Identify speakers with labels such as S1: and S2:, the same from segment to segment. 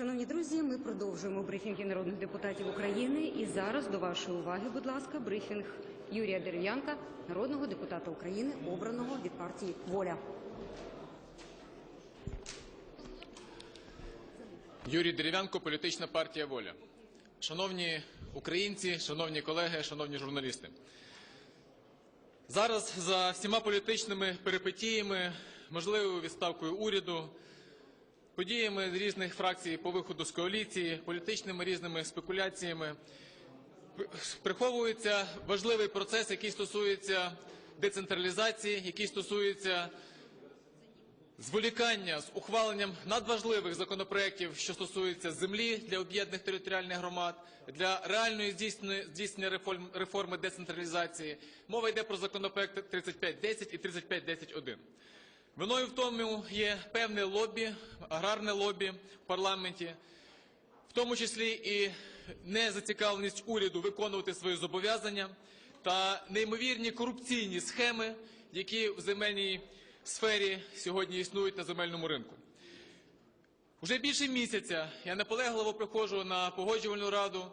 S1: Шановні друзі, ми продовжуємо брифінги народних депутатів України. І зараз до вашої уваги, будь ласка, брифінг Юрія Дерев'янка, народного депутата України, обраного від партії Воля.
S2: Юрій Дерев'янко, політична партія Воля. Шановні українці, шановні колеги, шановні журналісти. Зараз за всіма політичними перипетіями, можливою відставкою уряду, подіями різних фракцій по виходу з коаліції, політичними різними спекуляціями приховується важливий процес, який стосується децентралізації, який стосується зволікання з ухваленням надважливих законопроєктів, що стосуються землі для об'єднаних територіальних громад, для реальної здійснення, реформ, реформи децентралізації. Мова йде про законопроекти 3510 і 3510-1. Виною в тому є певне лобі, аграрне лобі в парламенті, в тому числі і незацікавленість уряду виконувати свої зобов'язання та неймовірні корупційні схеми, які в земельній сфері сьогодні існують на земельному ринку. Уже більше місяця я наполегливо приходжу на погоджувальну раду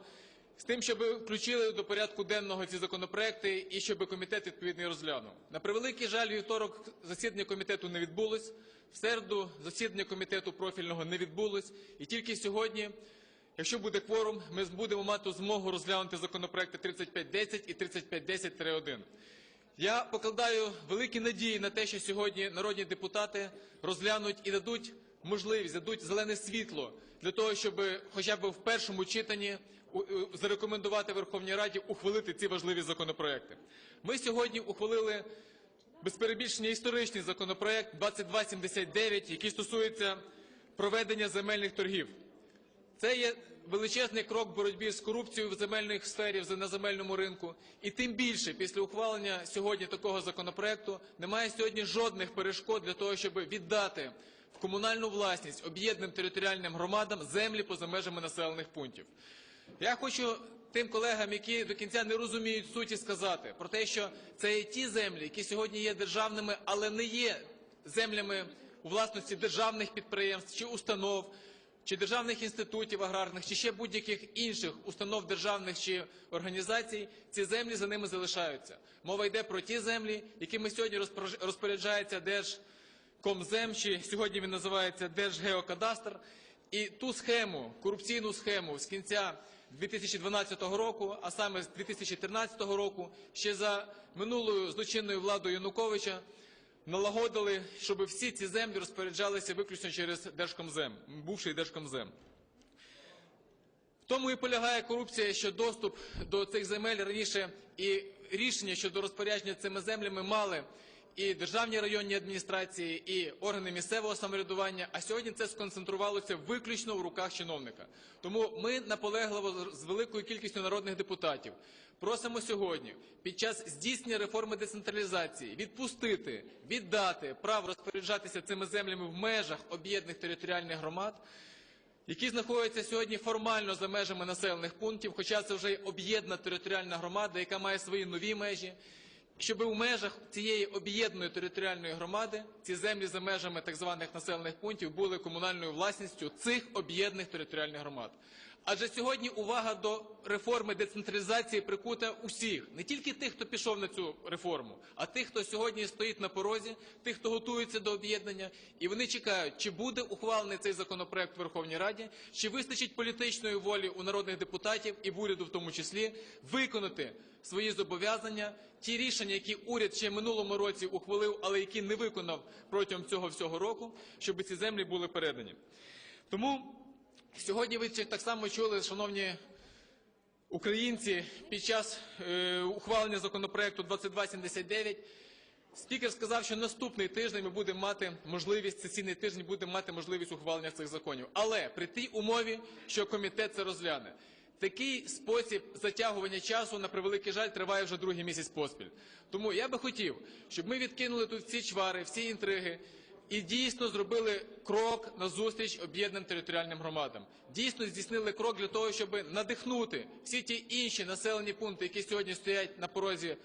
S2: з тим, щоб включили до порядку денного ці законопроекти і щоб комітет відповідний розглянув. На превеликий жаль, вівторок засідання комітету не відбулось, в середу засідання комітету профільного не відбулось, і тільки сьогодні, якщо буде кворум, ми будемо мати змогу розглянути законопроекти 3510 і 3510-1. Я покладаю великі надії на те, що сьогодні народні депутати розглянуть і дадуть можливість, дадуть зелене світло для того, щоб хоча б в першому читанні зарекомендувати Верховній Раді ухвалити ці важливі законопроекти. Ми сьогодні ухвалили без перебільшення історичний законопроект 2279, який стосується проведення земельних торгів. Це є величезний крок в боротьбі з корупцією в земельних сфері на земельному ринку. І тим більше після ухвалення сьогодні такого законопроекту немає сьогодні жодних перешкод для того, щоб віддати в комунальну власність об'єднаним територіальним громадам землі поза межами населених пунктів. Я хочу тим колегам, які до кінця не розуміють суті, сказати про те, що це є ті землі, які сьогодні є державними, але не є землями у власності державних підприємств чи установ, чи державних інститутів аграрних, чи ще будь-яких інших установ державних чи організацій, ці землі за ними залишаються. Мова йде про ті землі, якими сьогодні розпоряджається Держкомзем, чи сьогодні він називається Держгеокадастр. І ту схему, корупційну схему з кінця 2012 року, а саме з 2013 року, ще за минулою злочинною владою Януковича, налагодили, щоб всі ці землі розпоряджалися виключно через Держкомзем, бувший Держкомзем. В тому і полягає корупція, що доступ до цих земель раніше і рішення щодо розпорядження цими землями мали і державні районні адміністрації, і органи місцевого самоврядування, а сьогодні це сконцентрувалося виключно в руках чиновника. Тому ми наполегливо з великою кількістю народних депутатів просимо сьогодні під час здійснення реформи децентралізації відпустити, віддати право розпоряджатися цими землями в межах об'єднаних територіальних громад, які знаходяться сьогодні формально за межами населених пунктів, хоча це вже об'єднана територіальна громада, яка має свої нові межі, щоб у межах цієї об'єднаної територіальної громади ці землі за межами так званих населених пунктів були комунальною власністю цих об'єднаних територіальних громад. Адже сьогодні увага до реформи децентралізації прикута усіх, не тільки тих, хто пішов на цю реформу, а тих, хто сьогодні стоїть на порозі, тих, хто готується до об'єднання, і вони чекають, чи буде ухвалений цей законопроект в Верховній Раді, чи вистачить політичної волі у народних депутатів і в уряду в тому числі виконати свої зобов'язання, ті рішення, які уряд ще минулому році ухвалив, але які не виконав протягом цього всього року, щоб ці землі були передані. Тому сьогодні ви так само чули, шановні українці, під час е, ухвалення законопроекту 2279 Спікер сказав, що наступний тиждень ми будемо мати можливість, сесійний тиждень будемо мати можливість ухвалення цих законів. Але при тій умові, що комітет це розгляне. Такий спосіб затягування часу, на превеликий жаль, триває вже другий місяць поспіль. Тому я би хотів, щоб ми відкинули тут всі чвари, всі інтриги і дійсно зробили крок на зустріч об'єднаним територіальним громадам. Дійсно здійснили крок для того, щоб надихнути всі ті інші населені пункти, які сьогодні стоять на порозі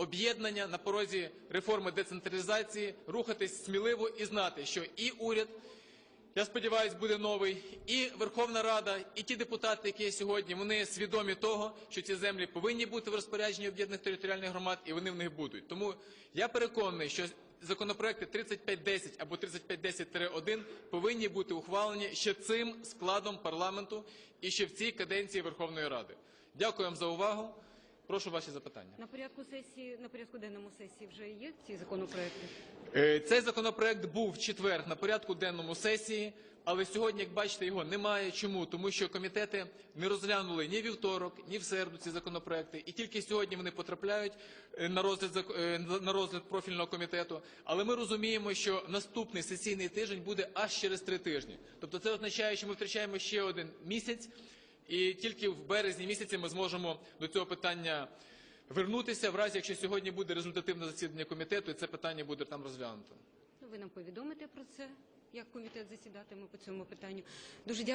S2: об'єднання на порозі реформи децентралізації, рухатись сміливо і знати, що і уряд, я сподіваюся, буде новий, і Верховна Рада, і ті депутати, які є сьогодні, вони свідомі того, що ці землі повинні бути в розпорядженні об'єднаних територіальних громад, і вони в них будуть. Тому я переконаний, що законопроекти 3510 або 3510-1 повинні бути ухвалені ще цим складом парламенту і ще в цій каденції Верховної Ради. Дякую вам за увагу. Прошу ваші запитання.
S1: На порядку сесії, на порядку денному сесії вже є ці законопроекти?
S2: Е, Цей законопроект був в четвер на порядку денному сесії, але сьогодні, як бачите, його немає. Чому? Тому що комітети не розглянули ні вівторок, ні в середу ці законопроекти, і тільки сьогодні вони потрапляють е, на розгляд е, на розгляд профільного комітету. Але ми розуміємо, що наступний сесійний тиждень буде аж через три тижні. Тобто це означає, що ми втрачаємо ще один місяць, і тільки в березні місяці ми зможемо до цього питання вернутися, в разі якщо сьогодні буде результативне засідання комітету, і це питання буде там розглянуто.
S1: Ну, ви нам повідомите про це, як комітет засідатиме по цьому питанню. Дуже дякую.